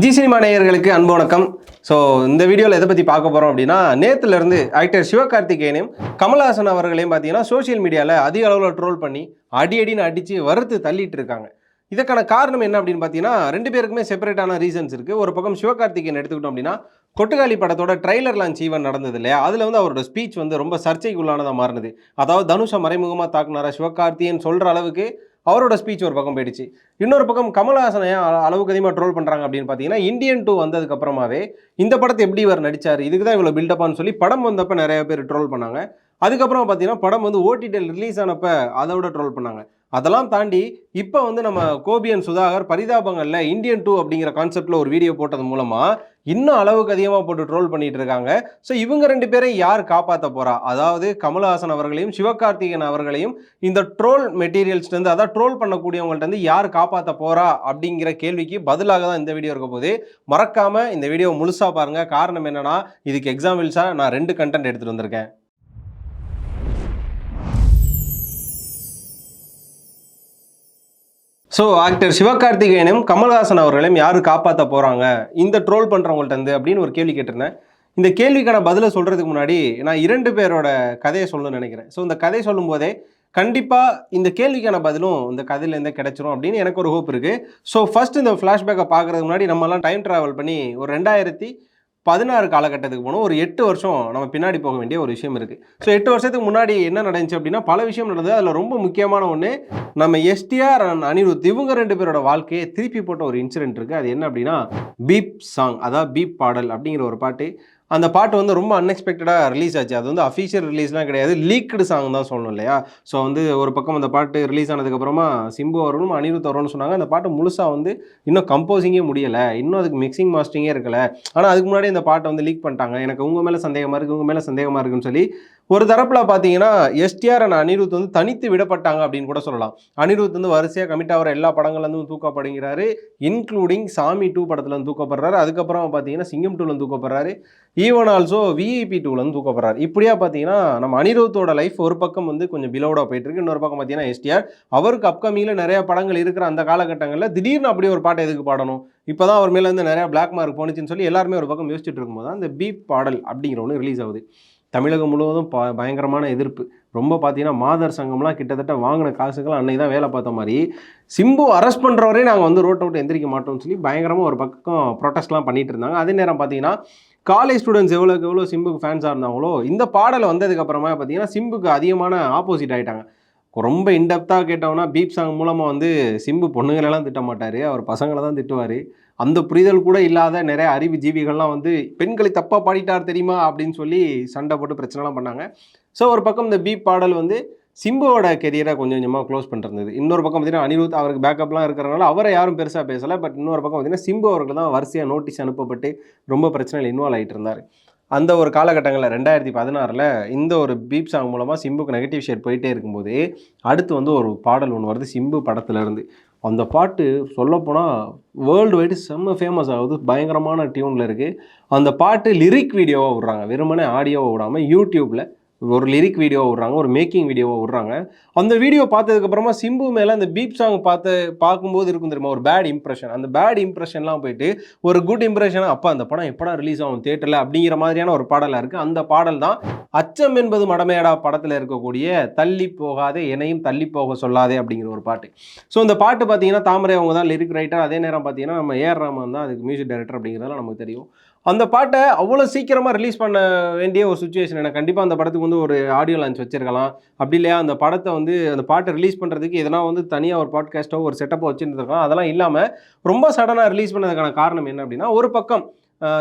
G cinema நேயர்களுக்கு அன்பு வணக்கம். ஸோ இந்த வீடியோவில் எதை பற்றி பார்க்க போகிறோம் அப்படின்னா நேற்றுலேருந்து ஆக்டர் சிவகார்த்திகேயனையும் கமல்ஹாசன் அவர்களையும் பார்த்தீங்கன்னா சோஷியல் மீடியாவில் அதிக அளவில் ட்ரோல் பண்ணி அடி அடின்னு அடித்து வறுத்து தள்ளிட்டு இருக்காங்க. இதுக்கான காரணம் என்ன அப்படின்னு பார்த்தீங்கன்னா ரெண்டு பேருக்குமே செப்பரேட்டான ரீசன்ஸ் இருக்குது ஒரு பக்கம் சிவகார்த்திகேயன் எடுத்துக்கிட்டோம் அப்படின்னா கொட்டுக்காளி படத்தோட ட்ரைலர் லான்ச் ஈவன் நடந்தது இல்லையா? அதில் வந்து அவரோட ஸ்பீச் வந்து ரொம்ப சர்ச்சைக்குள்ளானதாக மாறினது. அதாவது தனுஷை மறைமுகமாக தாக்குனாரா சிவகார்த்தியன் சொல்கிற அளவுக்கு அவரோட ஸ்பீச் ஒரு பக்கம் போயிடுச்சு. இன்னொரு பக்கம் கமல்ஹாசனை ஏன் அளவுக்கு அதிகமாக ட்ரோல் பண்ணுறாங்க அப்படின்னு பார்த்தீங்கன்னா இந்தியன் டூ வந்ததுக்கு அப்புறமாவே இந்த படத்தை எப்படி இவர் நடிச்சார் இதுக்கு தான் இவ்வளோ பில்டப்பான்னு சொல்லி படம் வந்தப்போ நிறைய பேர் ட்ரோல் பண்ணாங்க. அதுக்கப்புறம் பார்த்தீங்கன்னா படம் வந்து ஓடிடியில் ரிலீஸ் ஆனப்போ அதை விட ட்ரோல் பண்ணாங்க. அதெல்லாம் தாண்டி இப்போ வந்து நம்ம கோபியன் சுதாகர் பரிதாபங்களில் இந்தியன் டூ அப்படிங்கிற கான்செப்டில் ஒரு வீடியோ போட்டது மூலமாக இன்னும் அளவுக்கு அதிகமாக போட்டு ட்ரோல் பண்ணிட்டு இருக்காங்க. ஸோ இவங்க ரெண்டு பேரையும் யார் காப்பாற்ற போகிறா அதாவது கமல்ஹாசன் அவர்களையும் சிவகார்த்திகேயன் அவர்களையும் இந்த ட்ரோல் மெட்டீரியல்ஸ்லேருந்து அதாவது ட்ரோல் பண்ணக்கூடியவங்கள்ட்ட இருந்து யார் காப்பாற்ற போகிறா அப்படிங்கிற கேள்விக்கு பதிலாக தான் இந்த வீடியோ இருக்க போது மறக்காமல் இந்த வீடியோ முழுசாக பாருங்க. காரணம் என்னென்னா இதுக்கு எக்ஸாம்பிள்ஸாக நான் ரெண்டு கண்டென்ட் எடுத்துகிட்டு வந்திருக்கேன். ஸோ ஆக்டர் சிவகார்த்திகேயனும் கமல்ஹாசன் அவர்களையும் யார் காப்பாற்ற போகிறாங்க இந்த ட்ரோல் பண்ணுறவங்கள்ட்ட இருந்து அப்படின்னு ஒரு கேள்வி கேட்டிருந்தேன். இந்த கேள்விக்கான பதிலை சொல்கிறதுக்கு முன்னாடி நான் இரண்டு பேரோட கதையை சொல்லணும்னு நினைக்கிறேன். ஸோ இந்த கதையை சொல்லும்போதே கண்டிப்பாக இந்த கேள்விக்கான பதிலும் இந்த கதையிலேருந்தே கிடைச்சிரும் அப்படின்னு எனக்கு ஒரு ஹோப் இருக்குது ஸோ ஃபர்ஸ்ட் இந்த ஃப்ளாஷ்பேக்கை பார்க்குறதுக்கு முன்னாடி நம்மலாம் டைம் ட்ராவல் பண்ணி ஒரு ரெண்டாயிரத்தி பதினாறு காலகட்டத்துக்கு போனோம். ஒரு எட்டு வருஷம் நம்ம பின்னாடி போக வேண்டிய ஒரு விஷயம் இருக்குது ஸோ எட்டு வருஷத்துக்கு முன்னாடி என்ன நடந்துச்சு அப்படின்னா பல விஷயம் நடந்தது. அதில் ரொம்ப முக்கியமான ஒன்று நம்ம எஸ்டிஆர் அண்ட் அனிருத் இவங்க ரெண்டு பேரோட வாழ்க்கையை திருப்பி போட்ட ஒரு இன்சிடென்ட் இருக்குது அது என்ன அப்படின்னா பீப் சாங் அதாவது பீப் பாடல் அப்படிங்கிற ஒரு பாட்டு. அந்த பாட்டு வந்து ரொம்ப அன்எக்ஸ்பெக்டடாக ரிலீஸ் ஆச்சு. அது வந்து அஃபீஷியல் ரிலீஸ்லாம் கிடையாது. லீக்டு சாங் தான் சொல்லணும் இல்லையா? ஸோ வந்து ஒரு பக்கம் அந்த பாட்டு ரிலீஸ் ஆனதுக்கப்புறமா சிம்பு அவர்களும் அனிருத் அவர்களும் சொன்னாங்க அந்த பாட்டு முழுசாக வந்து இன்னும் கம்போசிங்கே முடியலை. இன்னும் அதுக்கு மிக்சிங் மாஸ்டரிங்கே இருக்கலை. ஆனால் அதுக்கு முன்னாடி இந்த பாட்டை வந்து லீக் பண்ணிட்டாங்க. எனக்கு உங்கள் மேலே சந்தேகமாக இருக்குது உங்கள் மேலே சந்தேகமாக இருக்குன்னு சொல்லி ஒரு தரப்பில் பார்த்தீங்கன்னா எஸ்டிஆர் அண்ட் அனிருத் வந்து தனித்து விடப்பட்டாங்க அப்படின்னு கூட சொல்லலாம். அனிருத் வந்து வரிசையாக கமிட் ஆகிற எல்லா படங்கள்லேருந்தும் தூக்கப்படுகிறாரு. இன்க்ளூடிங் சாமி டூ படத்துலேருந்து தூக்கப்படுறாரு. அதுக்கப்புறம் பார்த்தீங்கன்னா சிங்கம் டூலேருந்து தூக்கப்படுறாரு. ஈவன் ஆல்சோ விஇபி டூலேருந்து தூக்கப்படுறாரு. இப்படியா பார்த்தீங்கன்னா நம்ம அனிருத்தோட லைஃப் ஒரு பக்கம் வந்து கொஞ்சம் பிலோடாக போயிட்டு இருக்கு. இன்னொரு பக்கம் பார்த்தீங்கன்னா எஸ்டிஆர் அவருக்கு அப்கமிங்கில் நிறைய படங்கள் இருக்கிற அந்த காலகட்டங்களில் திடீர்னு அப்படியே ஒரு பாட்டை எதுக்கு பாடணும்? இப்போ தான் அவர் மேலே வந்து நிறையா பிளாக் மார்க் போணுச்சுன்னு சொல்லி எல்லாருமே ஒரு பக்கம் யோசிச்சுட்டு இருக்கும்போது அந்த பீப் பாடல் அப்படிங்கிற ஒன்று ரிலீஸ் ஆகுது. தமிழகம் முழுவதும் ப பயங்கரமான எதிர்ப்பு. ரொம்ப பார்த்தீங்கன்னா மாதர் சங்கம்லாம் கிட்டத்தட்ட வாங்கின காசுக்கெல்லாம் அன்னைக்கு தான் வேலை பார்த்த மாதிரி சிம்பு அரெஸ்ட் பண்ணுறவரே நாங்கள் வந்து ரோட்டை விட்டு எந்திரிக்க மாட்டோம்னு சொல்லி பயங்கரமாக ஒரு பக்கம் ப்ரொட்டஸ்ட்லாம் பண்ணிட்டு இருந்தாங்க. அதே நேரம் பார்த்தீங்கன்னா காலேஜ் ஸ்டூடெண்ட்ஸ் எவ்வளோக்கு எவ்வளோ சிம்புக்கு ஃபேன்ஸாக இருந்தாங்களோ இந்த பாடல் வந்ததுக்கப்புறமா பார்த்தீங்கன்னா சிம்புக்கு அதிகமான ஆப்போசிட் ஆகிட்டாங்க ரொம்ப இன்டெப்த்தாக கேட்டோம்னா பீப் சாங் மூலமாக வந்து சிம்பு பொண்ணுங்களெல்லாம் திட்ட மாட்டார். அவர் பசங்களை தான் திட்டுவார். அந்த புரிதல் கூட இல்லாத நிறைய அறிவு ஜீவிகள்லாம் வந்து பெண்களை தப்பாக பாடிட்டார் தெரியுமா? அப்படின்னு சொல்லி சண்டை போட்டு பிரச்சனைலாம் பண்ணாங்க. ஸோ ஒரு பக்கம் இந்த பீப் பாடல் வந்து சிம்புவோட கெரியரை கொஞ்சம் கொஞ்சமாக க்ளோஸ் பண்ணிருந்தது இன்னொரு பக்கம் பார்த்தீங்கன்னா அனிருத் அவருக்கு பேக்கப்லாம் இருக்கிறனால அவரை யாரும் பெருசாக பேசலை. பட் இன்னொரு பக்கம் பார்த்தீங்கன்னா சிம்பு அவருக்கு தான் வரிசையாக நோட்டீஸ் அனுப்பப்பட்டு ரொம்ப பிரச்சனையில் இன்வால்வ் ஆகிட்டு இருந்தார். அந்த ஒரு காலகட்டங்களில் ரெண்டாயிரத்தி பதினாறில் இந்த ஒரு பீப் சாங் மூலமாக சிம்புக்கு நெகட்டிவ் ஷேர் போயிட்டே இருக்கும்போது அடுத்து வந்து ஒரு பாடல் ஒன்று வருது சிம்பு படத்துலேருந்து. அந்த பாட்டு சொல்லப்போனால் வேர்ல்டு வைடு செம்ம ஃபேமஸ் ஆகுது. பயங்கரமான டியூனில் இருக்குது அந்த பாட்டு லிரிக் வீடியோவாக விடுறாங்க. வெறுமனே ஆடியோவை விடாமல் யூடியூப்பில் ஒரு லிரிக் வீடியோ விட்றாங்க ஒரு மேக்கிங் வீடியோவை விட்றாங்க. அந்த வீடியோ பார்த்ததுக்கப்புறமா சிம்பு மேலே அந்த பீப் சாங் பார்த்து பார்க்கும்போது இருக்கும் தெரியுமா? ஒரு பேட் இம்ப்ரெஷன் அந்த பேட் இம்ப்ரெஷன்லாம் போயிட்டு ஒரு குட் இம்ப்ரெஷனாக அப்போ அந்த படம் எப்படா ரிலீஸ் ஆகும்? தேட்டரில் அப்படிங்கிற மாதிரியான ஒரு பாடலாக இருக்குது அந்த பாடல் தான் அச்சம் என்பது மடமையடா படத்தில் இருக்கக்கூடிய தள்ளி போகாதே என்னையும் தள்ளி போக சொல்லாதே அப்படிங்கிற ஒரு பாட்டு. ஸோ இந்த பாட்டு பார்த்தீங்கன்னா தாமரை அவங்க தான் லிரிக் ரைட்டர் அதே நேரம் பார்த்தீங்கன்னா நம்ம ஏஆர் ரஹ்மான் தான் அதுக்கு மியூசிக் டைரக்டர் அப்படிங்கிறதெல்லாம் நமக்கு தெரியும். அந்த பாட்டை அவ்வளோ சீக்கிரமாக ரிலீஸ் பண்ண வேண்டிய ஒரு சுச்சுவேஷன் எனக்கு கண்டிப்பாக அந்த படத்துக்கு வந்து ஒரு ஆடியோ லான்ச் வச்சிருக்கலாம். அப்படி இல்லையா அந்த படத்தை வந்து அந்த பாட்டை ரிலீஸ் பண்ணுறதுக்கு எதனா வந்து தனியாக ஒரு பாட்காஸ்ட்டோ ஒரு செட்டப்போ வச்சுருந்துருக்கலாம். அதெல்லாம் இல்லாமல் ரொம்ப சடனாக ரிலீஸ் பண்ணதுக்கான காரணம் என்ன அப்படின்னா ஒரு பக்கம்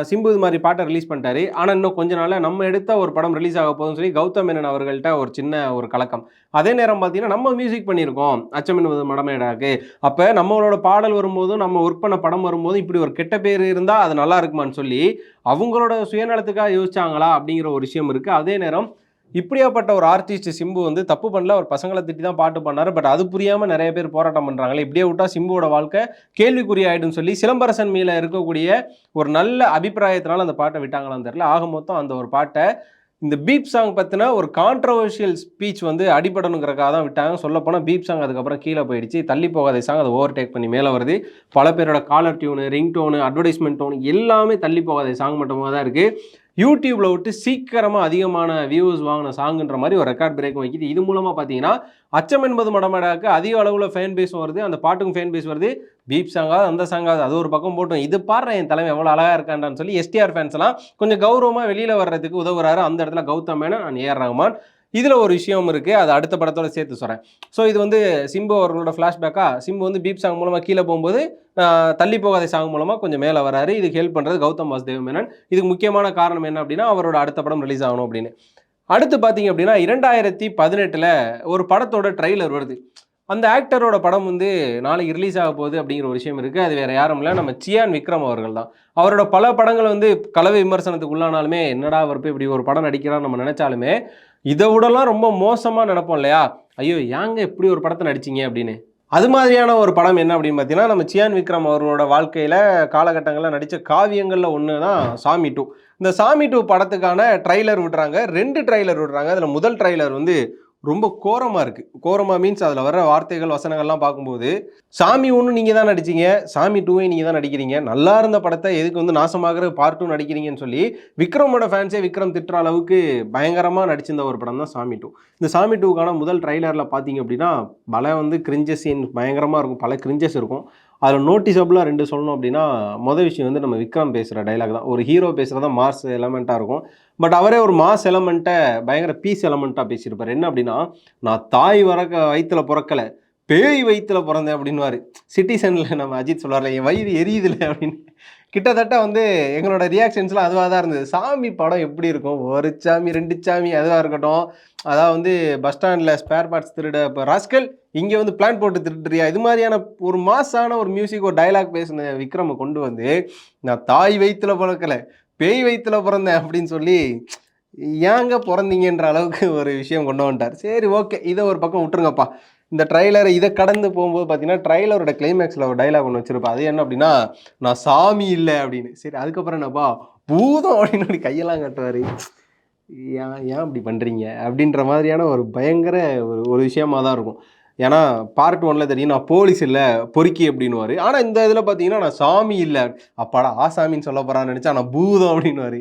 சிம்பு இது மாதிரி பாட்டை ரிலீஸ் பண்ணிட்டாரு. ஆனால் இன்னும் கொஞ்ச நாளில் நம்ம எடுத்த ஒரு படம் ரிலீஸ் ஆக போகுதுன்னு சொல்லி கௌதம் மேனன் அவர்கள்ட்ட ஒரு சின்ன ஒரு கலக்கம். அதே நேரம் பார்த்தீங்கன்னா நம்ம மியூசிக் பண்ணியிருக்கோம். அச்சம் என்பது மடமேடாக்கு. அப்போ நம்மளோட பாடல் வரும்போதும் நம்ம ஒர்க் பண்ண படம் வரும்போதும் இப்படி ஒரு கெட்ட பேர் இருந்தால் அது நல்லா இருக்குமான்னு சொல்லி அவங்களோட சுயநலத்துக்காக யோசிச்சாங்களா அப்படிங்கிற ஒரு விஷயம் இருக்குது அதே நேரம் இப்படியாப்பட்ட ஒரு ஆர்டிஸ்ட் சிம்பு வந்து தப்பு பண்ணல அவர் பசங்களை திட்டி தான் பாட்டு பண்ணாரு பட் அது புரியாமல் நிறைய பேர் போராட்டம் பண்ணுறாங்களே இப்படியே விட்டா சிம்புவோட வாழ்க்கை கேள்விக்குறி ஆகிடும் சொல்லி சிலம்பரசன் மீல இருக்கக்கூடிய ஒரு நல்ல அபிப்பிராயத்தினால அந்த பாட்டை விட்டாங்களான்னு தெரியல. ஆக மொத்தம் அந்த ஒரு பாட்டை இந்த பீப் சாங் பற்றின ஒரு கான்ட்ரவர்ஷியல் ஸ்பீச் வந்து அடிபடணுங்கிறக்காக தான் விட்டாங்க. சொல்லப்போனால் பீப் சாங் அதுக்கப்புறம் கீழே போயிடுச்சு. தள்ளி போகாத சாங் அதை ஓவர்டேக் பண்ணி மேலே வருது. பல பேரோட caller tune ring tone advertisement tone எல்லாமே தள்ளி போகாத சாங் மட்டுமாக தான் இருக்குது யூடியூப்ல விட்டு சீக்கிரமாக அதிகமான வியூஸ் வாங்கின சாங்குன்ற மாதிரி ஒரு ரெக்கார்ட் பிரேக் வைக்கிது. இது மூலமாக பார்த்தீங்கன்னா அச்சம் என்பது மடமடாக்கு அதிக அளவில் ஃபேன் பேஸ் வருது அந்த பாட்டுக்கும் ஃபேன் பேஸ் வருது. பீப் சாங்காவது அந்த சாங்காவது அது ஒரு பக்கம் போட்டோம். இது பாடுற என் தலைமை எவ்வளோ அழகாக இருக்காண்டான்னு சொல்லி எஸ்டிஆர் ஃபேன்ஸ்லாம் கொஞ்சம் கௌரவமாக வெளியில் வர்றதுக்கு உதவுறாரு. அந்த இடத்துல கௌதம் மேனன் நான் ஏஆர் ரஹ்மான் இதில் ஒரு விஷயம் இருக்குது அது அடுத்த படத்தோட சேர்த்து சொல்கிறேன் ஸோ இது வந்து சிம்பு அவர்களோட ஃப்ளாஷ்பேக்காக சிம்பு வந்து பீப் சாங் மூலமாக கீழே போகும்போது தள்ளி போகாத சாங் மூலமாக கொஞ்சம் மேலே வராரு. இதுக்கு ஹெல்ப் பண்ணுறது கௌதம் வாசுதேவ் மேனன். இதுக்கு முக்கியமான காரணம் என்ன அப்படின்னா அவரோட அடுத்த படம் ரிலீஸ் ஆகணும் அப்படின்னு. அடுத்து பார்த்தீங்க அப்படின்னா இரண்டாயிரத்தி பதினெட்டில் ஒரு படத்தோட ட்ரெய்லர் வருது. அந்த ஆக்டரோட படம் வந்து நாளைக்கு ரிலீஸ் ஆக போகுது அப்படிங்கிற ஒரு விஷயம் இருக்குது அது வேறு யாரும் இல்லை. நம்ம சியான் விக்ரம் அவர்கள் தான். அவரோட பல படங்கள் வந்து கலவை விமர்சனத்துக்கு உள்ளானாலுமே என்னடா அவர் போய் இப்படி ஒரு படம் நடிக்கிறான்னு நம்ம நினச்சாலுமே இதை விடலாம் ரொம்ப மோசமாக நினைப்போம் இல்லையா? ஐயோ ஏங்க இப்படி ஒரு படத்தை நடிச்சிங்க அப்படின்னு. அது மாதிரியான ஒரு படம் என்ன அப்படின்னு பார்த்தீங்கன்னா நம்ம சியான் விக்ரம் அவர்களோட வாழ்க்கையில் காலகட்டங்களில் நடித்த காவியங்களில் ஒன்று தான் சாமி டூ. இந்த சாமி டூ படத்துக்கான ட்ரைலர் விடுறாங்க. ரெண்டு ட்ரைலர் விடுறாங்க. அதில் முதல் ட்ரைலர் வந்து ரொம்ப கோரமாக இருக்குது கோரமாக மீன்ஸ் அதில் வர வார்த்தைகள் வசனங்கள்லாம் பார்க்கும்போது சாமி ஒன்று நீங்கள் தான் நடிச்சீங்க சாமி டூவே நீங்கள் தான் நடிக்கிறீங்க நல்லா இருந்த படத்தை எதுக்கு வந்து நாசமாகிற பார்ட் டூ நடிக்கிறீங்கன்னு சொல்லி விக்ரமோட ஃபேன்ஸே விக்ரம் திட்டுற அளவுக்கு பயங்கரமாக நடிச்சிருந்த ஒரு படம் தான் சாமி டூ இந்த சாமி டூக்கான முதல் ட்ரைலரில் பார்த்தீங்க அப்படின்னா பல வந்து கிரிஞ்சஸ் சீன் பயங்கரமாக இருக்கும் பல கிரிஞ்சஸ் இருக்கும். அதில் நோட்டிசபிளாக ரெண்டு சொல்லணும் அப்படின்னா மொதல் விஷயம் வந்து நம்ம விக்ரம் பேசுகிற டைலாக் தான். ஒரு ஹீரோ பேசுகிறதா மாஸ் எலமெண்ட்டாக இருக்கும். பட் அவரே ஒரு மாஸ் எலமெண்ட்டை பயங்கர பீஸ் எலமெண்ட்டாக பேசியிருப்பார். என்ன அப்படின்னா நான் தாய் வரக்க வயிற்றுல பிறக்கலை பேய் வயிற்றுல பிறந்தேன் அப்படின்வாரு சிட்டிசனில் நம்ம அஜித் சொல்லுவார்ல என் வயிறு எரியுதுல அப்படின்னு. கிட்டத்தட்ட வந்து எங்களோட ரியாக்ஷன்ஸ்லாம் அதுவாக தான் இருந்தது. சாமி படம் எப்படி இருக்கும்? ஒரு சாமி ரெண்டு சாமி அதுவாக இருக்கட்டும். அதாவது வந்து பஸ் ஸ்டாண்டில் ஸ்பேர் பார்ட்ஸ் திருட இப்போ ராஸ்கல் இங்கே வந்து பிளான் போட்டு திருட்டுறியா இது மாதிரியான ஒரு மாசான ஒரு மியூசிக் ஒரு டைலாக் பேசின விக்ரமை கொண்டு வந்து நான் தாய் வயிற்றுல பிறக்கல பேய் வயிற்றுல பிறந்தேன் அப்படின்னு சொல்லி ஏங்க பிறந்தீங்கன்ற அளவுக்கு ஒரு விஷயம் கொண்டு வந்துட்டார். சரி ஓகே இதை ஒரு பக்கம் விட்டுருங்கப்பா. இந்த ட்ரைலரை இதை கடந்து போகும்போது பார்த்தீங்கன்னா ட்ரைலரோட கிளைமேக்ஸில் ஒரு டைலாக் ஒன்று வச்சிருப்பா அது என்ன அப்படின்னா நான் சாமி இல்லை அப்படின்னு. சரி அதுக்கப்புறம் என்னப்பா? பூதம் அப்படின்னு அப்படி கையெல்லாம் கட்டுவார் ஏன் ஏன் அப்படி பண்ணுறீங்க அப்படின்ற மாதிரியான ஒரு பயங்கர ஒரு ஒரு விஷயமாக தான் இருக்கும். ஏன்னா பார்ட் ஒன்ல தெரியும் நான் போலீஸ் இல்லை பொறுக்கி அப்படின்னுவாரு. ஆனால் இந்த இதில் பார்த்தீங்கன்னா நான் சாமி இல்லை அப்பாடா ஆசாமின்னு சொல்ல போகிறான்னு நினச்சா நான் பூதம் அப்படின்னுவாரு.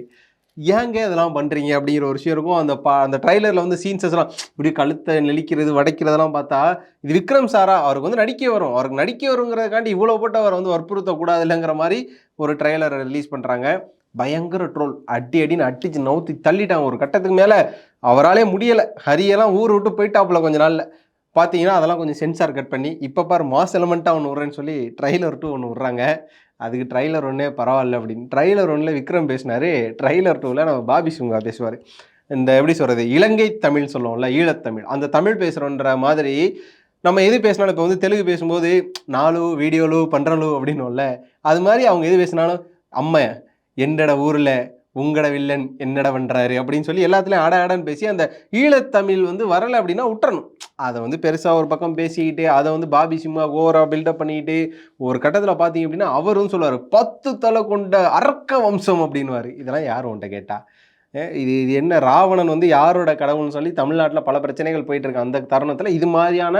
ஏங்க இதெல்லாம் பண்ணுறீங்க அப்படிங்கிற ஒரு விஷயம் இருக்கும். அந்த பா அந்த ட்ரைலரில் வந்து சீன்ஸஸ் எல்லாம் இப்படி கழுத்தை நெளிக்கிறது வடைக்கிறதெல்லாம் பார்த்தா இது விக்ரம் சாரா அவருக்கு வந்து நடிக்க வரும். அவருக்கு நடிக்க வருங்கிறதுக்காண்டி இவ்வளோ போட்டு அவரை வந்து வற்புறுத்தக்கூடாது இல்லைங்கிற மாதிரி ஒரு ட்ரைலரை ரிலீஸ் பண்ணுறாங்க பயங்கர ட்ரோல் அடி அடின்னு அடிச்சு நவுத்தி தள்ளிட்டாங்க. ஒரு கட்டத்துக்கு மேலே அவராலே முடியலை. ஹரியெல்லாம் ஊர் விட்டு போயிட்டாப்புல கொஞ்ச நாளில். பார்த்தீங்கன்னா அதெல்லாம் கொஞ்சம் சென்சார் கட் பண்ணி இப்போ பாரு மாஸ் எலமெண்ட்டாக ஒன்று விட்றேன்னு சொல்லி ட்ரைலர் டூ ஒன்று விட்றாங்க. அதுக்கு ட்ரைலர் ஒன்றே பரவாயில்ல அப்படின்னு. ட்ரைலர் ஒன்றில் விக்ரம் பேசினார் ட்ரைலர் டூவில் நம்ம பாபி சுங்கா பேசுவார். இந்த எப்படி சொல்கிறது இலங்கை தமிழ் சொல்லுவோம்ல ஈழத்தமிழ். அந்த தமிழ் பேசுகிறோன்ற மாதிரி நம்ம எது பேசினாலும் இப்போ வந்து தெலுங்கு பேசும்போது நாலு வீடியோலு பண்ணுறலு அப்படின்னும்ல அது மாதிரி அவங்க எது பேசினாலும் அம்மா என்னட ஊரில்? உங்கட வில்லன் என்னட பண்ணுறாரு அப்படின்னு சொல்லி எல்லாத்துலேயும் ஆட ஆடன்னு பேசி அந்த ஈழத்தமிழ் வந்து வரலை அப்படின்னா விட்டுறணும் அதை வந்து பெருசாக ஒரு பக்கம் பேசிக்கிட்டு அதை வந்து பாபி சிம்மா ஓவராக பில்டப் பண்ணிக்கிட்டு ஒரு கட்டத்தில் பார்த்தீங்க அப்படின்னா அவரும் சொல்லுவார் பத்து தலை கொண்ட அரக்க வம்சம் அப்படின்னுவார். இதெல்லாம் யார் உன்ட்ட கேட்டா? இது இது என்ன ராவணன் வந்து யாரோட கடவுள்னு சொல்லி தமிழ்நாட்டில் பல பிரச்சனைகள் போயிட்டு இருக்கு. அந்த தருணத்தில் இது மாதிரியான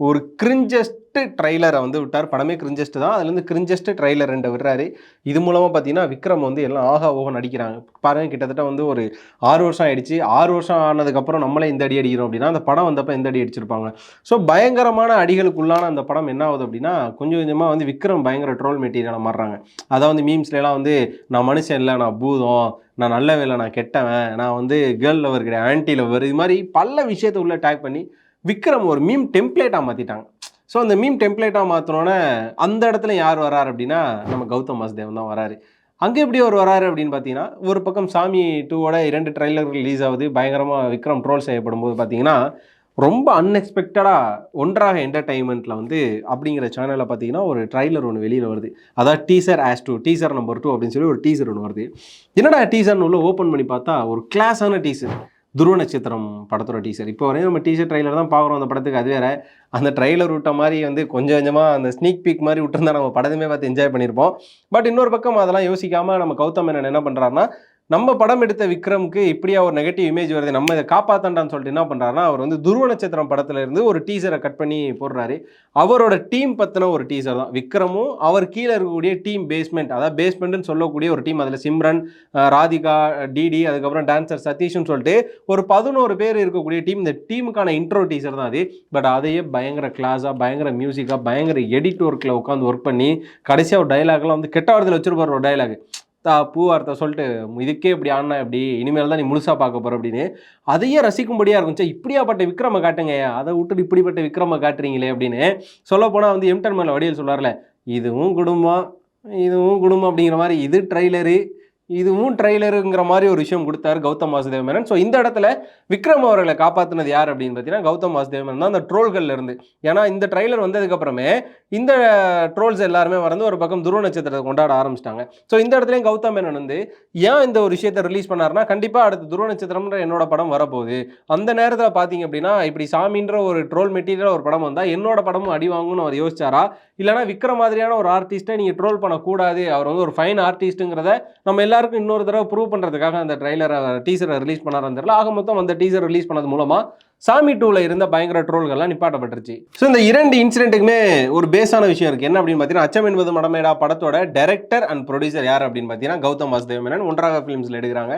ஒரு கிரிஞ்சஸ்ட் ட்ரைலரை வந்து விட்டார். படமே கிரிஞ்சஸ்ட் தான். அதுலேருந்து கிரிஞ்சஸ்ட் ட்ரைலர் ரெண்டு விடுறாரு. இது மூலமாக பார்த்தீங்கன்னா விக்ரம் வந்து எல்லாம் ஆகா ஓகன் நடிக்கிறாங்க. பாருங்க கிட்டத்தட்ட வந்து ஒரு ஆறு வருஷம் ஆயிடுச்சு. ஆறு வருஷம் ஆனதுக்கப்புறம் நம்மளே இந்த அடி அடிக்கிறோம் அப்படின்னா அந்த படம் வந்தப்போ இந்த அடி அடிச்சிருப்பாங்க. ஸோ பயங்கரமான அடிகளுக்குள்ளான அந்த படம் என்ன ஆகுது அப்படின்னா கொஞ்சம் கொஞ்சமாக வந்து விக்ரம் பயங்கர ட்ரோல் மெட்டீரியலாக மாறுறாங்க. அதான் வந்து மீம்ஸ்லாம் வந்து நான் மனுஷன் இல்லை நான் பூதம் நான் நல்ல வேலை நான் கெட்டவன் நான் வந்து கேர்ள் லவர் கிடையாது ஆன்டி லவர் இது மாதிரி பல விஷயத்தை உள்ள டேக் பண்ணி விக்ரம் ஒரு மீம் டெம்ப்ளேட்டாக மாற்றிட்டாங்க ஸோ அந்த மீம் டெம்ப்ளேட்டாக மாற்றினோன்னே அந்த இடத்துல யார் வராரு அப்படின்னா நம்ம கௌதம் வாசுதேவன் தான் வராரு. அங்கே எப்படி அவர் வராரு அப்படின்னு பார்த்தீங்கன்னா ஒரு பக்கம் சாமி டூவோட இரண்டு ட்ரைலர் ரிலீஸ் ஆகுது. பயங்கரமாக விக்ரம் ட்ரோல் செய்யப்படும் போது பார்த்தீங்கன்னா ரொம்ப அன்எக்ஸ்பெக்டடாக ஒன்றாக என்டர்டைன்மெண்ட்டில் வந்து அப்படிங்கிற சேனலில் பார்த்தீங்கன்னா ஒரு ட்ரைலர் ஒன்று வெளியில் வருது. அதாவது teaser as two teaser number two அப்படின்னு சொல்லி ஒரு டீசர் ஒன்று வருது. என்னடா டீசர்னு உள்ள ஓப்பன் பண்ணி பார்த்தா ஒரு கிளாஸான டீசர் துருவ நட்சத்திரம் படத்தோட டீசர் இப்போ வரையும் நம்ம டீசர் ட்ரைலர் தான் பார்க்குறோம். அந்த படத்துக்கு அது வேற. அந்த ட்ரைலர் விட்ட மாதிரி வந்து கொஞ்சம் கொஞ்சமாக அந்த ஸ்னீக் பீக் மாதிரி விட்டுருந்தா நம்ம படத்துமே பார்த்து என்ஜாய் பண்ணியிருப்போம். பட் இன்னொரு பக்கம் அதெல்லாம் யோசிக்காமல் நம்ம கௌதம் மேனன் என்ன பண்ணுறாருன்னா நம்ம படம் எடுத்த விக்ரம்க்கு இப்படியா ஒரு நெகட்டிவ் இமேஜ் வருது நம்ம இதை காப்பாத்தண்டான்னு சொல்லிட்டு என்ன பண்ணுறாருன்னா அவர் வந்து துருவ நட்சத்திரம் படத்துல இருந்து ஒரு டீசரை கட் பண்ணி போடுறாரு. அவரோட டீம் பற்றின ஒரு டீசர் தான். விக்ரமும் அவர் கீழே இருக்கக்கூடிய டீம் பேஸ்மெண்ட் அதாவது பேஸ்மெண்ட்னு சொல்லக்கூடிய ஒரு டீம் அதில் சிம்ரன் ராதிகா டிடி அதுக்கப்புறம் டான்சர் சதீஷ்னு சொல்லிட்டு ஒரு பதினோரு பேர் இருக்கக்கூடிய டீம் இந்த டீமுக்கான இன்ட்ரோ டீசர் தான் அது. பட் அதையே பயங்கர கிளாஸாக பயங்கர மியூசிக்காக பயங்கர எடிட் ஒர்க்கில் உட்காந்து ஒர்க் பண்ணி கடைசியாக ஒரு டைலாக்லாம் வந்து கெட்ட வாரத்தில் வச்சிருப்பார் ஒரு டைலாக் தா பூ வார்த்தை சொல்லிட்டு இதுக்கே இப்படி ஆனா இப்படி இனிமேல் தான் நீ முழுசாக பார்க்க போகிற அப்படின்னு அதையே ரசிக்கும்படியாக இருக்கும். சே இப்படியாப்பட்ட விக்ரம காட்டுங்க அதை விட்டுட்டு இப்படிப்பட்ட விக்ரம காட்டுறீங்களே அப்படின்னு சொல்ல வந்து எம்டன் மேல வடிவில் சொல்றாருல இதுவும் குடும்பம் இதுவும் குடும்பம் அப்படிங்கிற மாதிரி இது ட்ரெய்லரு இதுவும் ட்ரெய்லருங்கிற மாதிரி ஒரு விஷயம் கொடுத்தாரு கௌதம் வாசுதேவ மேனன் ஸோ இந்த இடத்துல விக்ரம் அவர்களை காப்பாற்றினது யார் அப்படின்னு பார்த்தீங்கன்னா கௌதம் வாசுதேவ மேனன் தான் அந்த ட்ரோல்கள்ல இருந்து. ஏன்னா இந்த ட்ரைலர் வந்ததுக்கப்புறமே இந்த ட்ரோல்ஸ் எல்லாருமே வந்து ஒரு பக்கம் துருவ நட்சத்திரத்தை கொண்டாட ஆரம்பிச்சிட்டாங்க. ஸோ இந்த இடத்துலையும் கௌதம் மேனன் வந்து ஏன் இந்த ஒரு விஷயத்தை ரிலீஸ் பண்ணாருன்னா கண்டிப்பாக அடுத்து துருவ நட்சத்திரம்ன்ற என்னோட படம் வரப்போகுது. அந்த நேரத்தில் பார்த்தீங்க அப்படின்னா இப்படி சாமின்ற ஒரு ட்ரோல் மெட்டீரியல் ஒரு படம் வந்தால் என்னோட படமும் அடி வாங்கும்னு அவர் யோசிச்சாரா? இல்லைனா விக்ரம் மாதிரியான ஒரு ஆர்டிஸ்ட்டை நீங்கள் ட்ரோல் பண்ணக்கூடாது. அவர் வந்து ஒரு ஃபைன் ஆர்டிஸ்ட்டுங்கிறத நம்ம எல்லாருக்கும் இன்னொரு தடவை ப்ரூவ் பண்ணுறதுக்காக அந்த ட்ரைலரை டீசரை ரிலீஸ் பண்ணாரான்னு தெரியல. ஆக மொத்தம் அந்த டீசர் ரிலீஸ் பண்ணது மூலமாக சாமி டூவில் இருந்த பயங்கர ட்ரோல்கள்லாம் நிப்பாட்டப்பட்டுருச்சு. ஸோ இந்த இரண்டு இன்சிடென்ட்டுக்குமே ஒரு பேஸான விஷயம் இருக்குது என்ன அப்படின்னு பார்த்தீங்கன்னா அச்சம் என்பது மடமேடா படத்தோட டேரக்டர் அண்ட் ப்ரொடியூசர் யார் அப்படின்னு பார்த்தீங்கன்னா கௌதம் வாசுதேவ மேனன். ஒன்றாக ஃபிலிம்ஸில் எடுக்கிறாங்க.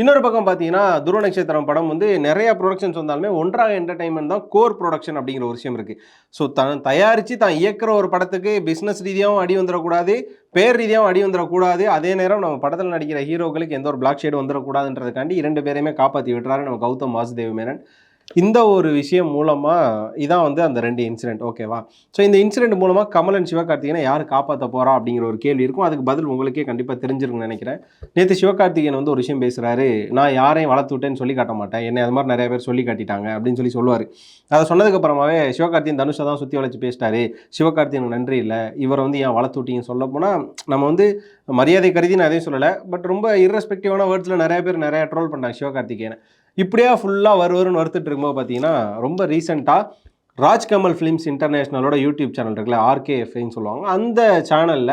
இன்னொரு பக்கம் பார்த்தீங்கன்னா துருவ நட்சத்திரம் படம் வந்து நிறைய ப்ரொடக்ஷன்ஸ் வந்தாலுமே ஒன்றாக என்டர்டைன்மெண்ட் தான் கோர் ப்ரொடக்ஷன் அப்படிங்கிற ஒரு விஷயம் இருக்குது ஸோ தான் தயாரித்து தான் இயக்கிற ஒரு படத்துக்கு பிஸ்னஸ் ரீதியாகவும் அடி வந்துடக்கூடாது பேர் ரீதியாகவும் அடி வந்துடக்கூடாது. அதே நேரம் நம்ம படத்தில் நடிக்கிற ஹீரோக்களுக்கு எந்த ஒரு பிளாக் ஷேடு வந்துடக்கூடாதுன்றதுக்காண்டி இரண்டு பேரையுமே காப்பாற்றி விட்டுறாரு நம்ம கௌதம் வாசுதேவ் மேனன். இந்த ஒரு விஷயம் மூலமாக இதான் வந்து அந்த ரெண்டு இன்சிடென்ட் ஓகேவா ஸோ இந்த இன்சிடென்ட் மூலமாக கமலன் சிவகார்த்திகனை யார் காப்பாற்ற போகிறா அப்படிங்கிற ஒரு கேள்வி இருக்கும். அதுக்கு பதில் உங்களுக்கே கண்டிப்பாக தெரிஞ்சிருக்கும்னு நினைக்கிறேன். நேற்று சிவகார்த்திகேயன் வந்து ஒரு விஷயம் பேசுகிறாரு நான் யாரையும் வளர்த்து விட்டேன்னு சொல்லி காட்ட மாட்டேன். என்னை அது மாதிரி நிறைய பேர் சொல்லி காட்டிட்டாங்க அப்படின்னு சொல்லி சொல்லுவார். அதை சொன்னதுக்கப்புறமாவே சிவகார்த்தியன் தனுஷை தான் சுற்றி வளைச்சு பேசிட்டாரு. சிவகார்த்தியனுக்கு நன்றி இல்லை. இவரை வந்து ஏன் வளர்த்து விட்டீங்கன்னு சொல்ல போனால் நம்ம வந்து மரியாதை கருதி நான் எதையும் சொல்லலை. பட் ரொம்ப இர்ரெஸ்பெக்டிவான வேர்ட்ஸில் நிறைய பேர் நிறைய ட்ரோல் பண்ணாங்க சிவகார்த்திகேயனை. இப்படியே ஃபுல்லாக வருவருன்னு வறுத்துட்டு இருக்கும்போது பார்த்தீங்கன்னா ரொம்ப ரீசெண்டாக ராஜ்கமல் ஃபிலிம்ஸ் இன்டர்நேஷ்னலோட யூடியூப் சேனல் இருக்குல்ல ஆர்கேஎஃப்ஐன்னு சொல்லுவாங்க. அந்த சேனலில்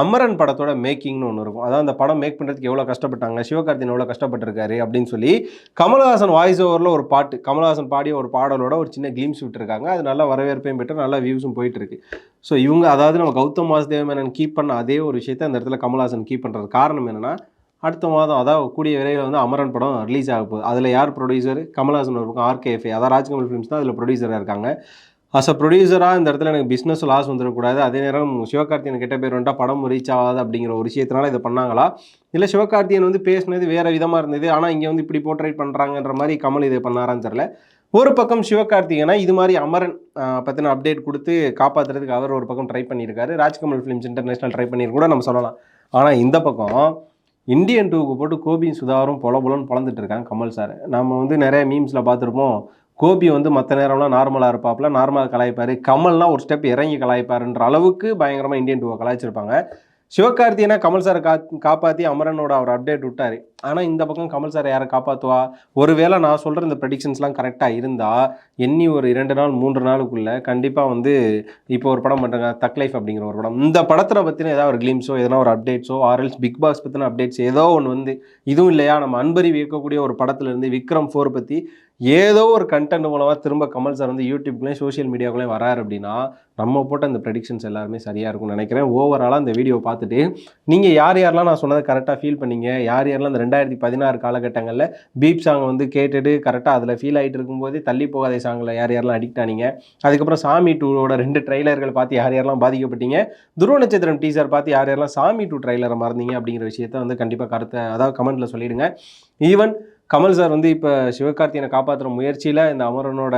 அமரன் படத்தோட மேக்கிங்னு ஒன்று இருக்கும். அதான் அந்த படம் மேக் பண்ணுறதுக்கு எவ்வளோ கஷ்டப்பட்டாங்க சிவகார்த்தின் எவ்வளோ கஷ்டப்பட்டிருக்காரு அப்படின்னு சொல்லி கமல்ஹாசன் வாய்ஸ் ஓவரில் ஒரு பாட்டு கமல்ஹாசன் பாடிய ஒரு பாடலோட ஒரு சின்ன கிளீம்ஸ் விட்டுருக்காங்க. அது நல்ல வரவேற்பையும் பெற்று நல்ல வியூஸும் போயிட்டு இருக்கு ஸோ இவங்க அதாவது நம்ம கௌதம் வாசுதேவ மேனன் கீப் பண்ண அதே ஒரு விஷயத்தை அந்த இடத்துல கமல்ஹாசன் கீப் பண்ணுறது காரணம் என்னன்னா அடுத்த மாதம் அதாவது கூடிய விரைவில் வந்து அமரன் படம் ரிலீஸ் ஆக போகுது. அதில் யார் ப்ரொடியூசர் கமல்ஹாசன் ஒரு பக்கம் ஆர்கேஎஃப்ஐ அதாவது ராஜ்கமல் ஃபிலிம்ஸ் தான் அதில் ப்ரொடியூசராக இருக்காங்க. அஸ் அ ப்ரொடியூசராக இந்த இடத்துல எனக்கு பிஸ்னஸ் லாஸ் வந்துடக்கூடாது. அதே நேரம் சிவகார்த்தியன் கெட்ட பேர் வந்துட்டால் படம் ரீச் ஆகாது அப்படிங்கிற ஒரு விஷயத்தினால இதை பண்ணாங்களா? இல்லை சிவகார்த்தியன் வந்து பேசினது வேறு விதமாக இருந்தது. ஆனால் இங்கே வந்து இப்படி போர்ட்ரேட் பண்ணுறாங்கன்ற மாதிரி கமல் இதை பண்ணாரான்னு தெரில ஒரு பக்கம் சிவகார்த்திகேயனா இது மாதிரி அமரன் பற்றின அப்டேட் கொடுத்து காப்பாற்றுறதுக்கு அவர் ஒரு பக்கம் ட்ரை பண்ணியிருக்காரு. ராஜ்கமல் ஃபிலிம்ஸ் இன்டர்நேஷனல் ட்ரை பண்ணியிருக்கு கூட நம்ம சொல்லலாம். ஆனால் இந்த பக்கம் இந்தியன் டூக்கு போட்டு கோபியும் சுதாரும் பொல பொலன்னு பழந்துட்டு இருக்காங்க கமல் சார் நம்ம வந்து நிறைய மீம்ஸில் பார்த்துருப்போம். கோபி வந்து மற்ற நேரம்லாம் நார்மலாக இருப்பாப்புல நார்மலாக கலாய்ப்பார். கமல்னால் ஒரு ஸ்டெப் இறங்கி கலாய்ப்பாருன்ற அளவுக்கு பயங்கரமாக இந்தியன் டூவை கலாய்ச்சிருப்பாங்க. சிவகார்த்தியனா கமல் சாரை கா காப்பாற்றி அமரனோட அவர் அப்டேட் விட்டார். ஆனால் இந்த பக்கம் கமல் சாரை யாரை காப்பாற்றுவா ஒருவேளை நான் சொல்கிற இந்த ப்ரெடிக்ஷன்ஸ்லாம் கரெக்டாக இருந்தால் எண்ணி ஒரு இரண்டு நாள் மூன்று நாளுக்குள்ளே கண்டிப்பாக வந்து இப்போ ஒரு படம் பண்ணுறாங்க தக் லைஃப் அப்படிங்கிற ஒரு படம். இந்த படத்தில் பற்றின ஏதாவது ஒரு கிளீம்ஸோ எதனா ஒரு அப்டேட்ஸோ ஆர்எல்ஸ் பிக் பாஸ் பற்றின அப்டேட்ஸ் ஏதோ ஒன்று வந்து இதுவும் இல்லையா? நம்ம அன்பரி வியக்கக்கூடிய ஒரு படத்துலேருந்து விக்ரம் ஃபோர் பற்றி ஏதோ ஒரு கண்டென்ட் மூலமாக திரும்ப கமல் சார் வந்து யூடியூப்லேயும் சோஷியல் மீடியாவுக்குள்ளேயும் வராரு அப்படின்னா நம்ம போட்ட அந்த ப்ரெடிக்ஷன்ஸ் எல்லாருமே சரியாக இருக்கும்னு நினைக்கிறேன். ஓவராலாக அந்த வீடியோ பார்த்துட்டு நீங்கள் யார் யாரெல்லாம் நான் சொன்னதை கரெக்டாக ஃபீல் பண்ணீங்க? யார் யாரெல்லாம் இந்த ரெண்டாயிரத்தி பதினாறு காலகட்டங்களில் பீப் சாங் வந்து கேட்டுட்டு கரெக்டாக அதில் ஃபீல் ஆகிட்டு இருக்கும்போது தள்ளி போகாத சாங்கில் யார் யாரெல்லாம் அடிக்ட் ஆனீங்க? அதுக்கப்புறம் சாமி டூவோட ரெண்டு ட்ரைலர்கள் பார்த்து யார் யாரெல்லாம் பாதிக்கப்பட்டீங்க? துருவ நட்சத்திரம் டீசர் பார்த்து யார் யாரெல்லாம் சாமி டூ ட்ரைலரை மறந்தீங்க அப்படிங்கிற விஷயத்த வந்து கண்டிப்பாக கருத்தை அதாவது கமெண்ட்டில் சொல்லிடுங்க. ஈவன் கமல் சார் வந்து இப்போ சிவகார்த்தியனை காப்பாற்றுற முயற்சியில் இந்த அமரனோட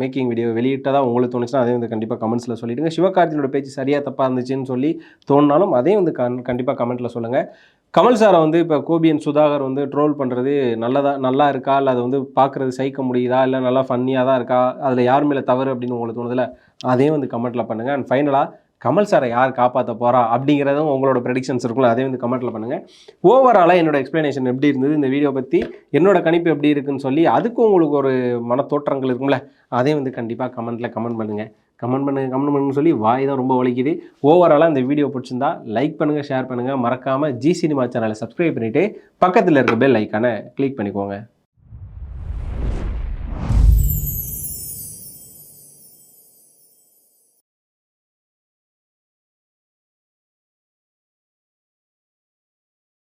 மேக்கிங் வீடியோ வெளியிட்டதாக உங்களுக்கு தோணுச்சுன்னா அதையும் வந்து கண்டிப்பாக கமெண்ட்ஸில் சொல்லிடுங்க. சிவகார்த்தியனோட பேச்சு சரியாக தப்பாக இருந்துச்சுன்னு சொல்லி தோணுனாலும் அதையும் வந்து கண் கண்டிப்பாக கமெண்ட்டில் சொல்லுங்கள் கமல் சாரை வந்து இப்போ கோபியன் சுதாகர் வந்து ட்ரோல் பண்ணுறது நல்லதா நல்லா இருக்கா? இல்லை அதை வந்து பார்க்குறது சகிக்க முடியுதா? இல்லை நல்லா ஃபன்னியாக தான் இருக்கா? அதில் யார் மேலே தவறு அப்படின்னு உங்களுக்கு தோணுதில்ல அதையும் வந்து கமெண்ட்டில் பண்ணுங்கள் அண்ட் ஃபைனலாக கமல் சாரை யார் காப்பாற்ற போகிறா அப்படிங்கிறதும் உங்களோட ப்ரெடிக்ஷன்ஸ் இருக்கும்ல அதையும் வந்து கமெண்ட்டில் பண்ணுங்கள் ஓவராலாக என்னோட எக்ஸ்ப்ளனேஷன் எப்படி இருந்தது இந்த வீடியோ பற்றி என்னோட கணிப்பு எப்படி இருக்குன்னு சொல்லி அதுக்கும் உங்களுக்கு ஒரு மன தோற்றங்கள் இருக்கும்ல அதையும் வந்து கண்டிப்பாக கமெண்ட்டில் கமெண்ட் பண்ணுங்கள் கமெண்ட் பண்ணுங்க கமெண்ட் பண்ணுங்க சொல்லி வாய் தான் ரொம்ப வலிக்குது. ஓவராலாக இந்த வீடியோ பிடிச்சிருந்தா லைக் பண்ணுங்கள் ஷேர் பண்ணுங்கள் மறக்காமல் ஜி சினிமா சேனலை சப்ஸ்கிரைப் பண்ணிவிட்டு பக்கத்தில் இருக்க பெல் ஐக்கானை கிளிக் பண்ணிக்கோங்க.